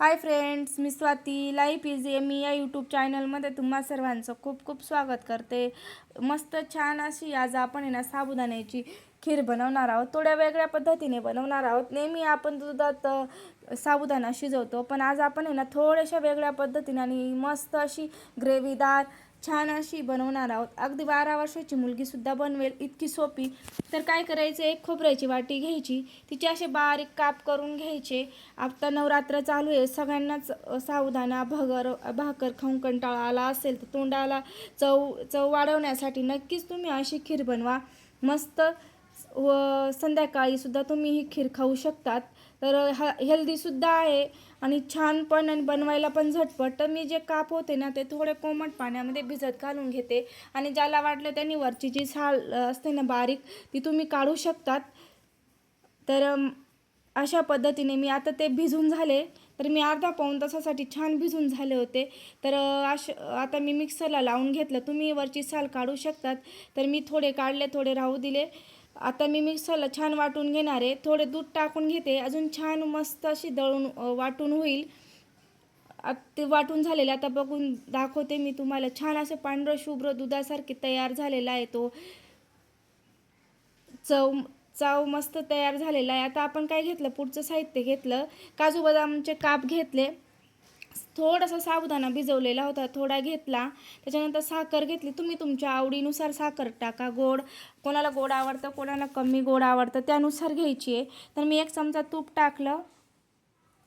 हाय friends मी Swati. Life is a मी या यूट्यूब चॅनलमध्ये तुम्हा सर्वांचं खूप खूप स्वागत करते. मस्त छान अशी आज आपण आहे ना साबुदाण्याची खीर बनवणार आहोत. थोड्या वेगळ्या पद्धतीने बनवणार आहोत. नेहमी आपण दुधात साबुदाणा शिजवतो पण आज आपण आहे ना थोड्याशा वेगळ्या पद्धतीने आणि मस्त अशी ग्रेव्हीदार छान अशी बनवणार आहोत. अगदी बारा वर्षाची मुलगीसुद्धा बनवेल इतकी सोपी. तर काय करायचं? एक खोबऱ्याची वाटी घ्यायची. तिचे असे बारीक काप करून घ्यायचे. आता नवरात्र चालू आहे. सगळ्यांनाच सावधाना भगर भाकर खाऊन कंटाळा आला असेल तर तोंडाला चव चव वाढवण्यासाठी नक्कीच तुम्ही अशी खीर बनवा. मस्त व संध्याकाळीसुद्धा तुम्ही ही खीर खाऊ शकतात. तर ह हेल्दीसुद्धा आहे आणि छान पण आणि बनवायला पण झटपट. तर मी जे काप होते ना ते थोडे कोमट पाण्यामध्ये भिजत घालून घेते. आणि ज्याला वाटलं त्यांनी वरची जी साल असते ना बारीक ती तुम्ही काढू शकतात. तर अशा पद्धतीने मी आता ते भिजून झाले. तर मी अर्धा पाऊण तासासाठी छान भिजून झाले होते. तर अश आता मी मिक्सरला लावून घेतलं. तुम्ही वरची साल काढू शकतात. तर मी थोडे काढले थोडे राहू दिले. आता मी मिक्सरला छान वाटून घेणार आहे. थोडे दूध टाकून घेते. अजून छान मस्त अशी दळून वाटून होईल. ते वाटून झालेले आता बघून दाखवते मी तुम्हाला. छान असं पांढरं शुभ्र दुधासारखे तयार झालेला आहे तो. चव चाव मस्त तयार झालेला आहे. आता आपण काय घेतलं? पुढचं साहित्य घेतलं. काजू बदामचे काप घेतले. थोडासा साबुदाणा भिजवलेला होता थोडा घेतला. त्याच्यानंतर साखर घेतली. तुम्ही तुमच्या आवडीनुसार साखर टाका. गोड कोणाला गोड आवडतं कोणाला कमी गोड आवडतं त्यानुसार घ्यायची आहे. तर मी एक चमचा तूप टाकलं.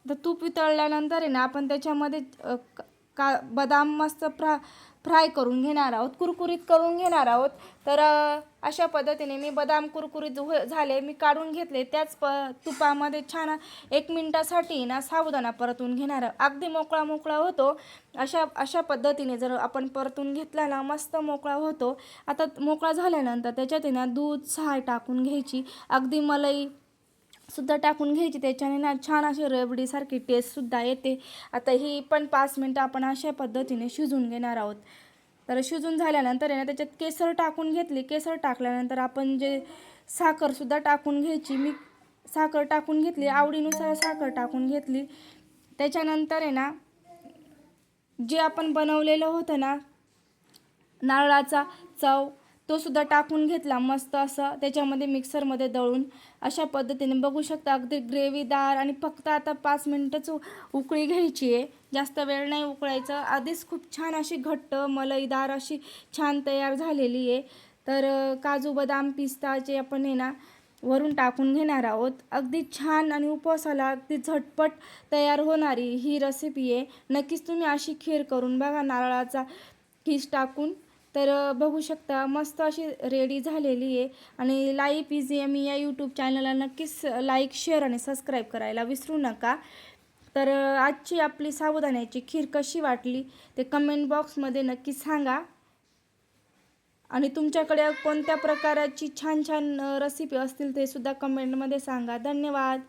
तर तूप वितळल्यानंतर आहे ना आपण त्याच्यामध्ये का बदाम मस्त फ्रा फ्राय करून घेणार आहोत कुरकुरीत करून घेणार आहोत. तर अशा पद्धतीने मी बदाम कुरकुरीत हो- झाले मी काढून घेतले. त्याच प तुपामध्ये छान एक मिनटासाठी ना साबुदाणा परतून घेणार. अगदी मोकळा मोकळा होतो. अशा अशा पद्धतीने जर आपण परतून घेतला ना मस्त मोकळा होतो. आता मोकळा झाल्यानंतर त्याच्यात ना दूध सहा टाकून घ्यायची. अगदी मलाई सुद्धा टाकून घ्यायची. त्याच्याने ना छान अशी रबडीसारखी टेस्टसुद्धा येते. आता ही पण पाच मिनटं आपण अशा पद्धतीने शिजून घेणार आहोत. तर शिजून झाल्यानंतर आहे ना त्याच्यात केसर टाकून घेतली. केसर टाकल्यानंतर आपण जे साखरसुद्धा टाकून घ्यायची. मी साखर टाकून घेतली. आवडीनुसार साखर टाकून घेतली. त्याच्यानंतर आहे ना जे आपण बनवलेलं होतं ना नारळाचा चव तो सुद्धा टाकून घेतला मस्त असं. त्याच्यामध्ये मिक्सरमध्ये दळून अशा पद्धतीने बघू शकता अगदी ग्रेव्हीदार आणि फक्त आता पाच मिनटंच उ- उकळी घ्यायची आहे. जास्त वेळ नाही उकळायचं. आधीच खूप छान अशी घट्ट मलईदार अशी छान तयार झालेली आहे. तर काजू बदाम पिस्ताचे आपण आहे ना वरून टाकून घेणार आहोत. अगदी छान आणि उपवासाला अगदी झटपट तयार होणारी ही रेसिपी आहे. नक्कीच तुम्ही अशी खीर करून बघा नारळाचा खीस टाकून. तर बघू शकता मस्त अशी रेडी झालेली आहे. आणि लाईफ इझी आहे. मी या यूट्यूब चॅनलला नक्कीच लाईक शेअर आणि सबस्क्राईब करायला विसरू नका. तर आजची आपली सावधान्याची खीर कशी वाटली ते कमेंट बॉक्समध्ये नक्की सांगा. आणि तुमच्याकडे कोणत्या प्रकाराची छान छान रेसिपी असतील ते सुद्धा कमेंटमध्ये सांगा. धन्यवाद.